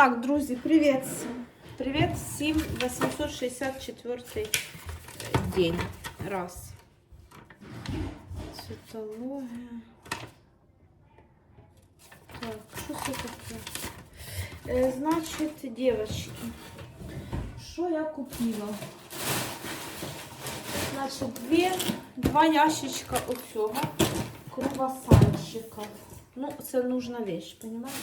Так, друзі, привіт. Привіт всім 864 день. Раз. Цитологія. Так, що це таке? Е, значить, дівчатки, що я купила? Значить, дві, два ящичка оцього круасанчика. Ну, це нужна вещь, понимаєте?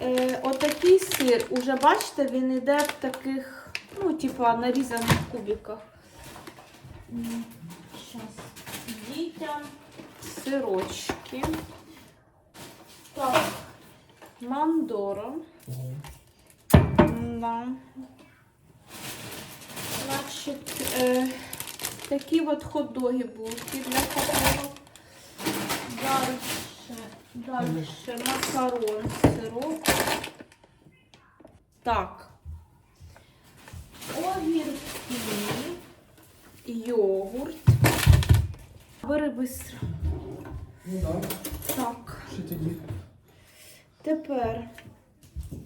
Е, отакий сир. Уже бачите, він йде в таких, ну, типа, нарізаних кубиках. Зараз. Дітям сирочки. Так. Мандоро. Да. Значить, е, такі от хот-доги булки для хот-догів. Дальше, дальше макарон, сироп. Так. Огірки, йогурт. Бери быстро. Ну так, Так. що тоді? Тепер.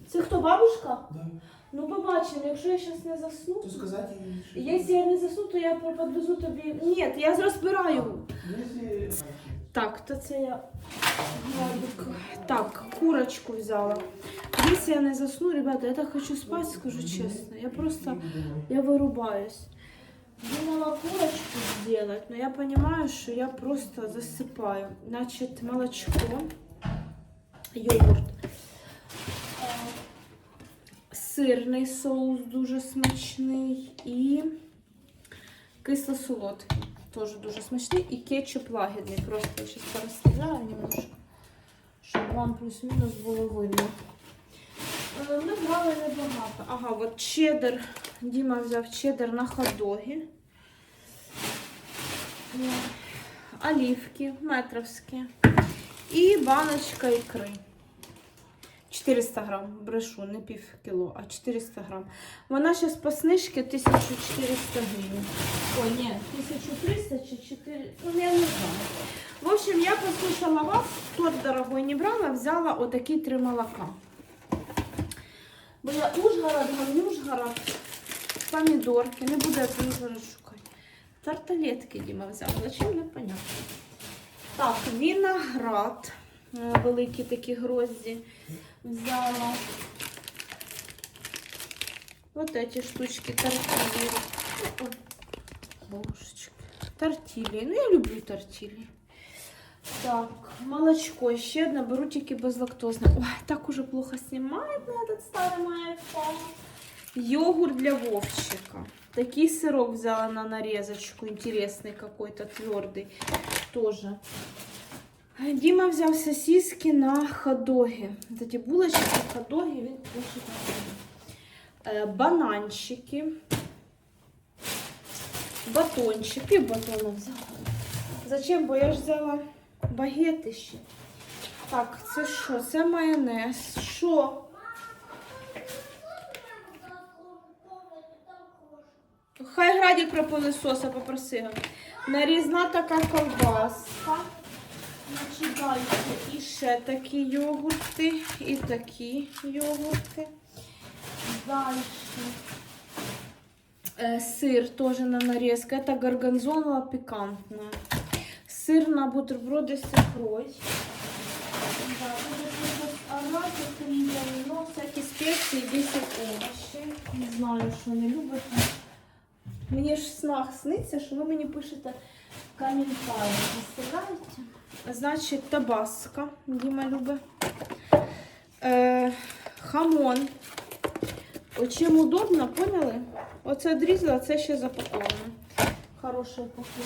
Це хто, бабушка? Да. Ну, побачимо, якщо я зараз не засну. То сказати їй, що... Якщо я не засну, то я подвезу тобі. Ні, я розбираю. Якщо... Так, то це я. Так, курочку взяла. Если я не засну, ребята, я так хочу спать, скажу честно. Я просто, я вырубаюсь. Думала курочку сделать, но я понимаю, что я просто засыпаю. Значит, молочко, йогурт, е, сирний соус дуже смачний і кисло-солодкий. Теж дуже смачний. І кетчуп лагідний. Просто я зараз переставляю немножко, щоб вам плюс-мінус було видно. Е, Ми брали небагато. Ага, от чеддер. Діма взяв чеддер на хот-доги. Е, Олівки метровські. І баночка ікри. 400 грам, брешу, не пів кіло, а 400 грам. Вона зараз по снижці 1400 гривень. Ой, ні, 1300 чи 4, ну я не знаю. В общем, я послушала вас, тот дорогой не брала, взяла отакі три молока. Бо я Ужгород, Ужгород, помідорки, не буду я Ужгород шукати. Тарталетки Діма взяв, зачем не понятно. Так, виноград, е, великі такі грозді взяла. Вот эти штучки тортильи. Ой, божечки. Тортильи. Ну, я люблю тортильи. Так, молочко ще одне, беру тільки безлактозне. Ой, так уже плохо снимает на этот старый мой. Йогурт для Вовчика. Такий сырок взяла на нарезочку. Интересный какой-то, твердый. Тоже. Дима взяв сосиски на ходоги. Эти булочки, ходоги, він дуже Е, бананчики, батончики, батона взяла. Зачем? Бо я ж взяла багети ще. Так, це що? Це майонез. Що? Хай Градік про пилисоса попросила. Нарізна така ковбаска. Значить, далі і ще такі йогурти, і такі йогурти. Далі. Э, сыр тоже на нарезку. Это горгонзола пикантная. Сыр на бутерброды с икрой. Да, арахис, рівень, но всякі спеції, 10 овочі. Не знаю, що не любите. Мені ж в снах сниться, що ви мені пишете коментарі. Представляєте? Значить, табаска, Діма любить. Е, хамон. Чим удобно, поняли? Оце відрізала, це ще запаковано. Хороша упаковка.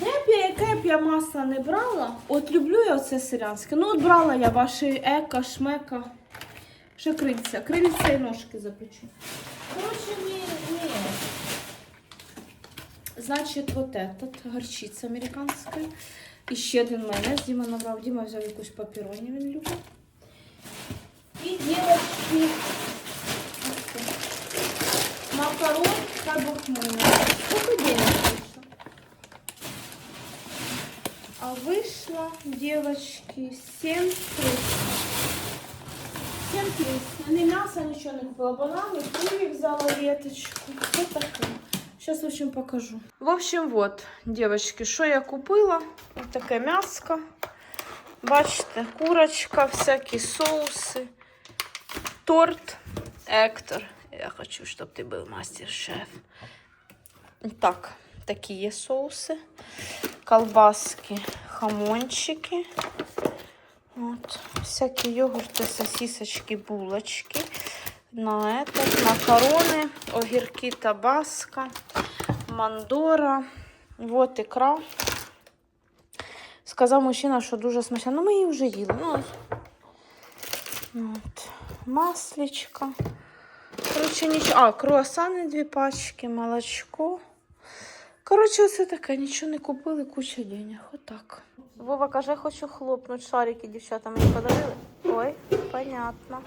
Де б я, яке б я масло не брала, от люблю я оце селянське. Ну, от брала я ваші ека, шмека. Ще крильця. Крильця і ножки запечу. Коротше, ні, ні. Значить, вот этот, горчиця американська. І ще один майонез Діма набрав. Діма взяв якусь папіроні, він любить. І дівчатки, макарон карбахмон. Сколько денег вышло? А вышло, девочки, 7 300. 7 Звісно, ні м'яса, нічого не купила. Банани, ківі взяла веточку. Ось таке. Сейчас, в общем, покажу. В общем, вот, девочки, що я купила? Ось таке м'яско. Бачите, курочка, всякі соуси, торт, Ектор. Я хочу, щоб ти був мастер-шеф. Так, такі є соуси, колбаски, хамончики. Вот. Всякие йогурты, сосисочки, булочки. На этот, макароны, огірки табаско, мандора. Вот ікра. Сказав мужчина, що дуже смачна. Ну, ми її вже їли. Ну, от. Масличка. Коротше, нічого. А, круасани дві пачки, молочко. Коротше, оце таке, нічого не купили, куча денег. Отак. Вова каже, хочу хлопнути шарики, дівчата мені подарили. Ой, понятно.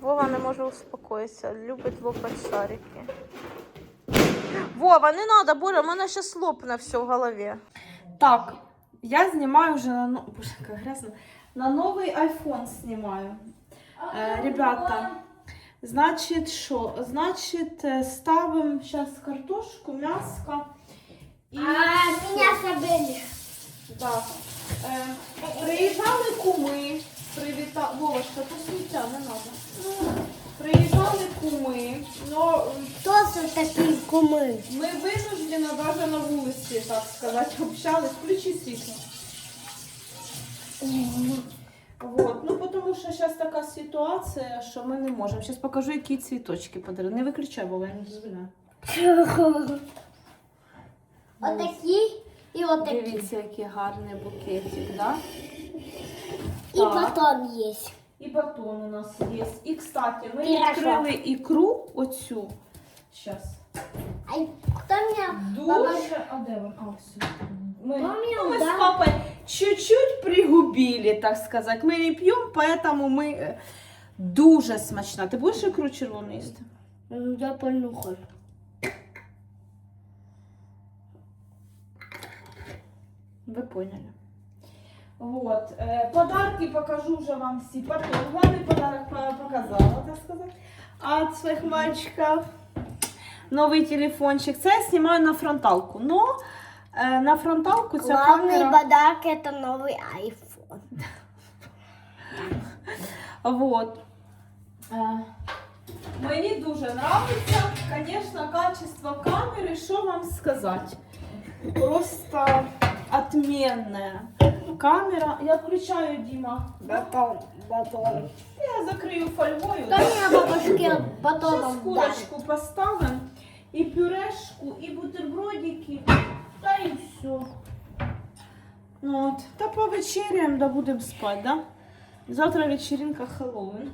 Вова не може успокоїтися, любить лопати шарики. Вова, не надо, Боря, у мене зараз лопне все в голові. Так, я знімаю вже на но... Боже, як грязно. На новий iPhone знімаю. Е, ребята, значить, що? Значить, е, ставимо зараз картошку, м'яско. І... А, меня забыли. Да. Е, приїжджали куми, привіта... Вовочка, то сміття не треба. Приїжджали куми, но Кто это такие кумы? ми винуждено навіть на вулиці, так сказати, общались. Включи світло. Вот. Ну, потому що зараз така ситуація, що ми не можемо. Зараз покажу, які цвіточки подарили. Не виключай, бо я не дозволяю. Вот такие и вот такие. Дивіться, який гарний букетик, да? И Так. батон есть. І батон у нас є. І, кстати, ми Пирожок. відкрили ікру оцю. Зараз. А кто меня... Дуже. А де вона? А, все. Ми, Мамі, ну, ми да. з папой чуть-чуть пригубили, так сказати. Ми не п'ємо, поэтому ми е, дуже смачна. Ти будеш ікру червону їсти? Я понюхал. Ви поняли. Вот. Е, подарки покажу вже вам всі. Потом. Главний подарок по- показала, так сказати. От своїх мальчиків. Новий телефончик. Це я знімаю на фронталку. Но е, на фронталку ця Главный камера... подарок это новый iPhone. Вот. Е, Мені дуже подобається, звісно, качество камери, що вам сказати. Просто отменная камера. Я включаю, Дима. Батон, батон. Я закрию фольгою. Кто меня бабушке Сейчас батоном дарит? курочку поставим, і пюрешку, і бутербродики, та і все. Ну, от. Та повечеряємо, да будемо спати, да? Завтра вечеринка Хэллоуин.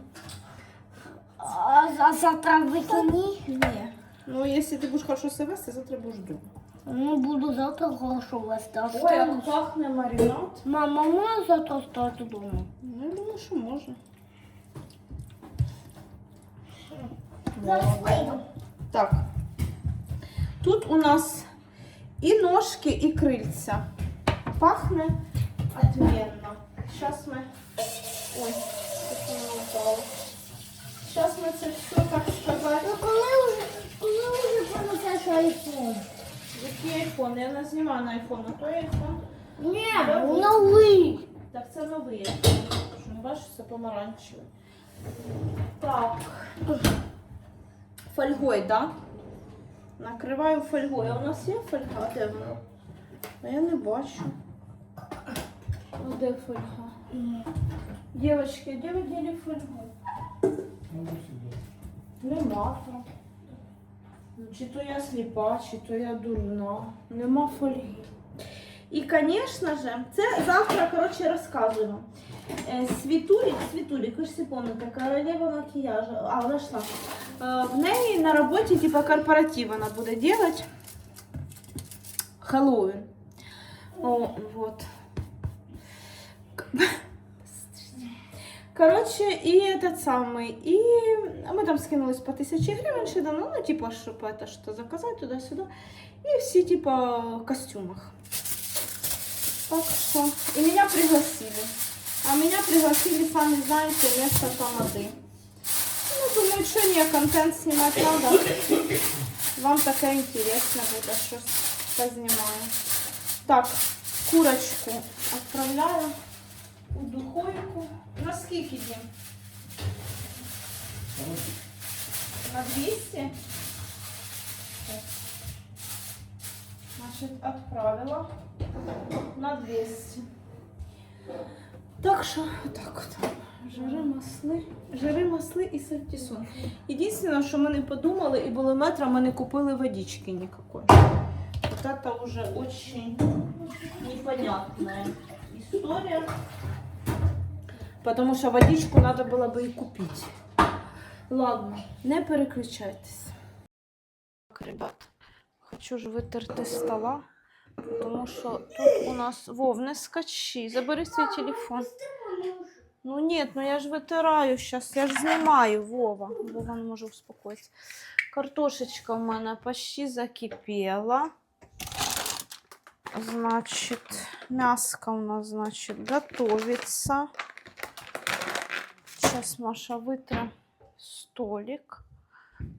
А за- завтра в бикини? Ні. Ну, якщо ти будеш хорошо себе вести, завтра будеш вдома. Ну, буду завтра хорошо вести. Ой, як пахне маринад. Мама, можна завтра стати дома? Ну, я думаю, що можна. Так. Тут у нас і ножки, і крильця. Пахне отменно. Сейчас мы... Ой, что не упало. Сейчас мы це все, так сказать... Ну, коли вже, коли вже понесеш айфон? Який айфон? Я не знімаю на айфон, а той айфон. Ні, новий. Так, це новий айфон. Не бачиш, це помаранчевий. Так. Фольгой, да? Накриваю фольгою. А у нас є фольга? Де вона? А я не бачу. А де фольга? Девочки, де ви діли фольгу? Нема там. Ну, Чи то я сліпа, чи то я дурна. Нема фольги. І, звісно ж, це завтра, коротше, розказую вам. Е, Світулік, Світулік, ви ж всі пам'ятаєте, королева макіяжу. А, вона йшла. Е, В неї на роботі, типа, корпоратив вона буде робити. Хэллоуин. О, вот. Коротше, і этот самый, і ми там скинулись по тисячі гривень, ще дано, ну, типу, щоб это, що заказати туди-сюди. І всі, типу, в костюмах. Так що. І мене пригласили. А мене пригласили, самі знаєте, місто тамади. Ну, думаю, що не контент знімати треба. Вам таке інтересно буде, щось познімаю. Так, курочку відправляю у духовку. На скільки? На 200? Значит, отправила на 200. Так що, отак от. Жири масли, жири масли і сальтісон. Єдине, що ми не подумали, і були метра, ми не купили водички никакой. Вот это уже очень непонятная история. Потому что водичку надо было бы и купить. Ладно, не переключайтесь. Так, ребят, хочу ж витерти стола, тому що тут у нас Вов, не скачи, забери свій телефон. Ну нет, ну я ж витираю сейчас, я ж знімаю Вова. Вова не може успокоїтися. Картошечка в мене почти закипела. Значит, мяско у нас, значит, готовится. Сейчас Маша вытра столик.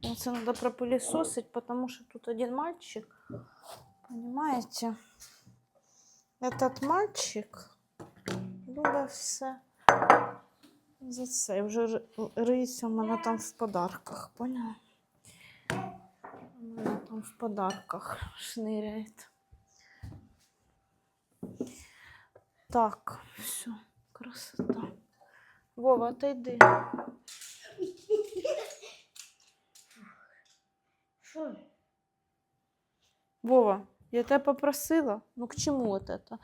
Это надо пропылесосить, потому что тут один мальчик. Понимаете? Этот мальчик буде все за це. Вже ри- риється в мене там в подарках, поняла? У мене там в подарках шныряет. Так, все, красота. Вова, отойди. Що? Вова, я тебя попросила. Ну к чему вот это?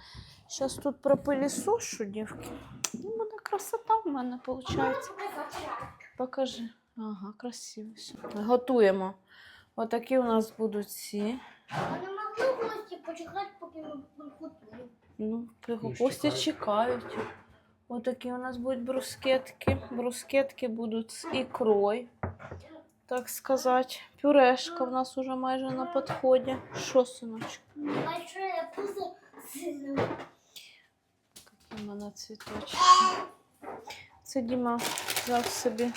Сейчас тут пропылесошу, девки. Ну, буде красота в мене виходить. Покажи. Ага, красиво все. Готуємо. Отакі у нас будуть ці. А не могли гості почекати, поки ми готуємо. Ну, Ну, гості чекають. Отакі у нас будуть брускетки. Брускетки будуть з ікрою, так сказати. Пюрешка в нас уже майже на підході. Що, синочок? Сильно. У мене цвіточки. Це Діма взяв собі.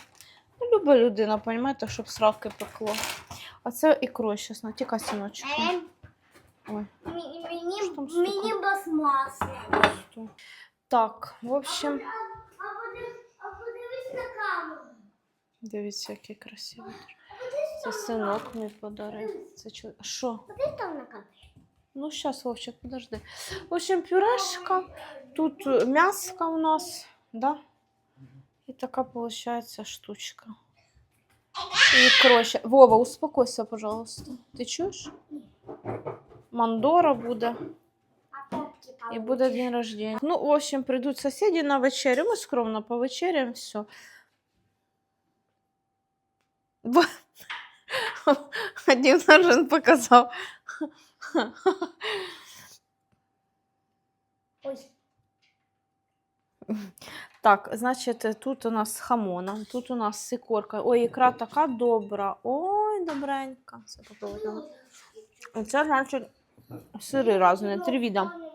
Ну, люба людина, розумієте, щоб сравки пекло. А це ікрою зараз натіка синочок. Ем, Ой, мені, мені, мені пластмаса. що. Так, в общем, А, подив- а подивись на камеру. дивіться, який красивий. Це синок мені подарив. Це чо... Що? Подивись там на камеру. Ну, сейчас, Вовчик, подожди. В общем, пюрешка. Тут мяско у нас, да? И такая получается штучка. И кроща. Вова, успокойся, пожалуйста. Ты чуешь? Мандора буде. А папки І буде день рождения. Ну, в общем, прийдуть сусіди на вечерю. Ми скромно повечеряємо, все. Один ножен показав. Ось. Так, значить, тут у нас хамона, тут у нас сикорка. Ой, ікра така добра. Ой, добренька. Це попробуємо. Це, значить, сири різні, три віда.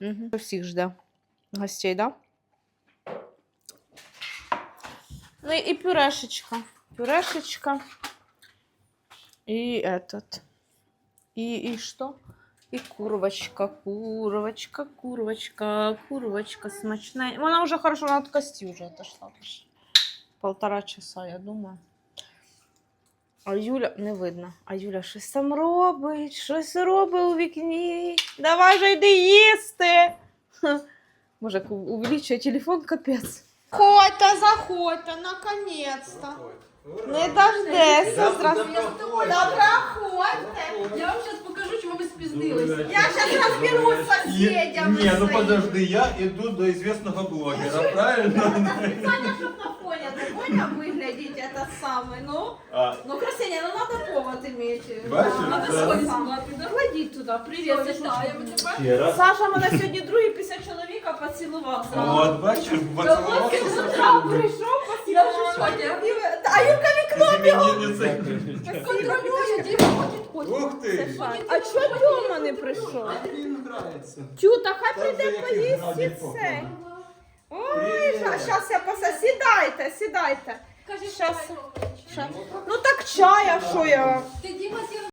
Угу. Всіх жде гостей, да? Ну і пюрешечка. Пюрешечка. И этот. И, и что? И курочка, курочка, курочка, курочка смачная. Она уже хорошо, она от кости уже отошла. Полтора часа, я думаю. А Юля не видно. А Юля щось там робить, щось робить у вікні. Давай же йди їсти. Ха. Може, як увеличує телефон, капець. Заходьте, заходьте, наконец-то. Не дождешся. Здравствуйте. Да проходьте. Я вам сейчас покажу, чего вы спиздились. Я сейчас разберусь с соседями. Не, ну своими. подожди, я иду до известного блогера, правильно? Специально, чтобы на фоне Тоня выглядеть этот самый, ну. А, Ну, Красиня, ну надо повод иметь. Бачиш, надо да. свой знати. Да кладіть Ну, туди, привіт, Все, Сашечка. вітаємо тебе. ще раз. Саша мене сьогодні другий після чоловіка поцілував. зразу. Вот, бачиш, поцілувався Він з зразу тобою. прийшов, Я в поцілував. шокі. А Контролюю, Діма ходить ходить. Ух ти! А чого Тьома не прийшов? Він нравиться. Тю, та хай прийде поїсть і. Ой, зараз я поса. Сідайте, сідайте. Кажи, що Щас. Ну так чая, що я?